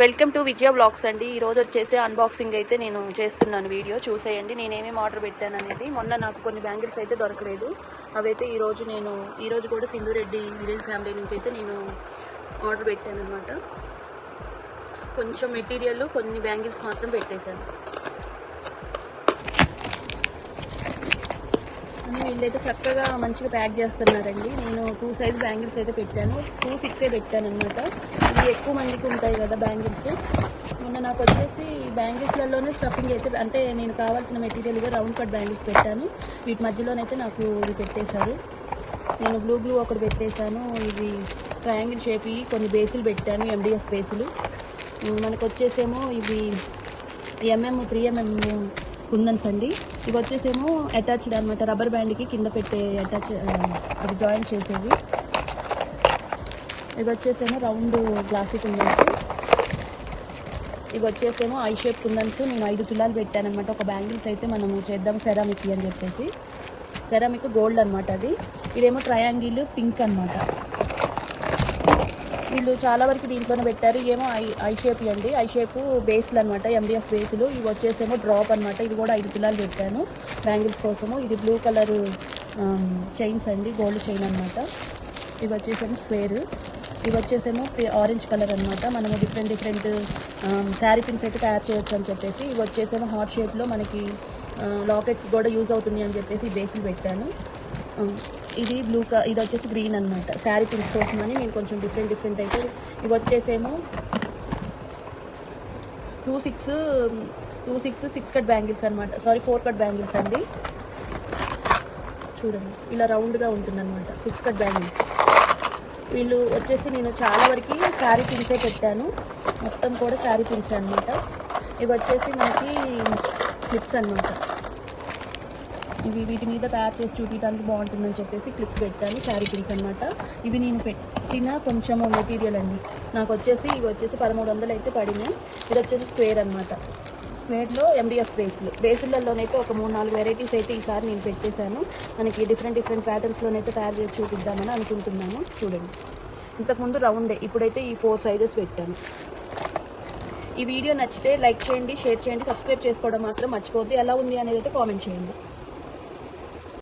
Welcome to Vijaya blogs అండి. ఈ రోజు వచ్చేసి అన్బాక్సింగ్ అయితే నేను చేస్తున్నాను వీడియో. చూసేయండి. నేను ఆర్డర్ పెట్టాను అనేది మొన్న నాకు కొన్ని బ్యాంగిల్స్ అయితే దొరకలేదు. అవైతే ఈరోజు నేను ఈరోజు కూడా సింధురెడ్డి విలేజ్ ఫ్యామిలీ నుంచి అయితే నేను ఆర్డర్ పెట్టాను అనమాట కొంచెం మెటీరియల్ కొన్ని బ్యాంగిల్స్ మాత్రం పెట్టేశాను. అని అయితే చక్కగా మంచిగా ప్యాక్ చేస్తున్నారండి. నేను టూ సైజ్ బ్యాంగిల్స్ అయితే పెట్టాను. టూ సిక్సే పెట్టాను అనమాట ఇవి ఎక్కువ మందికి ఉంటాయి కదా బ్యాంగిల్స్ మొన్న నాకు వచ్చేసి బ్యాంగిల్స్లలోనే స్టఫింగ్ అయితే అంటే నేను కావాల్సిన మెటీరియల్గా రౌండ్ కట్ బ్యాంగిల్స్ పెట్టాను. వీటి మధ్యలోనైతే నాకు ఇది పెట్టేశారు. నేను బ్లూ గ్లూ ఒకటి పెట్టేశాను. ఇవి ట్రయాంగిల్ షేప్ కొన్ని బేసులు పెట్టాను ఎండిఎఫ్ బేసులు మనకు వచ్చేసేమో ఇవి ఎంఎం త్రీ ఎంఎం కుందన్స్ అండి. ఇవి వచ్చేసేమో అటాచ్డ్ అనమాట రబ్బర్ బ్యాండ్కి కింద పెట్టే అటాచ్ అవి జాయిన్ చేసేవి. ఇవి వచ్చేసేమో రౌండ్ గ్లాసీ కుందన్స్. ఇవి వచ్చేసేమో ఐ షేప్ కుందన్స్. నేను ఐదు తులాలు పెట్టానమాట ఒక బ్యాంగిల్స్ అయితే మనము చేద్దాం సెరామిక్ అని చెప్పేసి. సెరామిక్ గోల్డ్ అనమాట అది. ఇదేమో ట్రయాంగిల్ పింక్ అనమాట వీళ్ళు చాలా వరకు దీంట్లోనే పెట్టారు. ఏమో ఐ ఐ షేప్ అండి. ఐ షేప్ బేస్లు అనమాట ఎండిఎఫ్ బేస్లు. ఇవి వచ్చేసేమో డ్రాప్ అనమాట ఇది కూడా ఐదు కిలాలు పెట్టాను బ్యాంగిల్స్ కోసము. ఇది బ్లూ కలర్ చైన్స్ అండి గోల్డ్ చైన్ అనమాట ఇవి వచ్చేసేమో స్క్వేర్. ఇవి వచ్చేసేమో ఆరెంజ్ కలర్ అనమాట మనము డిఫరెంట్ డిఫరెంట్ శారీ పిన్స్ అయితే తయారు చేయొచ్చు అని చెప్పేసి ఇవి వచ్చేసేమో హార్ట్ షేప్లో మనకి లాకెట్స్ కూడా యూజ్ అవుతుంది అని చెప్పేసి బేసిల్ పెట్టాను. ఇది బ్లూ ఇది వచ్చేసి గ్రీన్ అనమాట శారీ పిన్స్ కోసం అని నేను కొంచెం డిఫరెంట్ డిఫరెంట్ అయితే ఇవి వచ్చేసేమో two six two six six cut bangles అనమాట సారీ ఫోర్ కట్ బ్యాంగిల్స్ అండి. చూడండి ఇలా రౌండ్గా ఉంటుందన్నమాట సిక్స్ కట్ బ్యాంగిల్స్ వీళ్ళు వచ్చేసి నేను చాలా వరకు శారీ పిన్సే పెట్టాను. మొత్తం కూడా శారీ పిన్స్ అనమాట ఇవి వచ్చేసి మనకి క్లిప్స్ అనమాట ఇవి వీటి మీద తయారు చేసి చూపించడానికి బాగుంటుందని చెప్పేసి క్లిప్స్ పెట్టాను శారీ పిన్స్ అనమాట ఇవి నేను పెట్టిన కొంచెం మెటీరియల్ అండి. నాకు వచ్చేసి ఇవి వచ్చేసి పదమూడు వందలు అయితే పడినాయి. ఇది వచ్చేసి స్క్వేర్ అనమాట స్క్వేర్లో ఎండిఎఫ్ బేస్లు బేసులలోనైతే ఒక మూడు నాలుగు వెరైటీస్ అయితే ఈసారి నేను పెట్టేశాను. మనకి డిఫరెంట్ డిఫరెంట్ ప్యాటర్న్స్లోనైతే తయారు చేసి చూపిద్దామని అనుకుంటున్నాను. చూడండి. ఇంతకుముందు రౌండే ఇప్పుడైతే ఈ ఫోర్ సైజెస్ పెట్టాను. ఈ వీడియో నచ్చితే లైక్ చేయండి షేర్ చేయండి సబ్స్క్రైబ్ చేసుకోవడం మాత్రం మర్చిపోద్దు ఎలా ఉంది అనేది అయితే కామెంట్ చేయండి.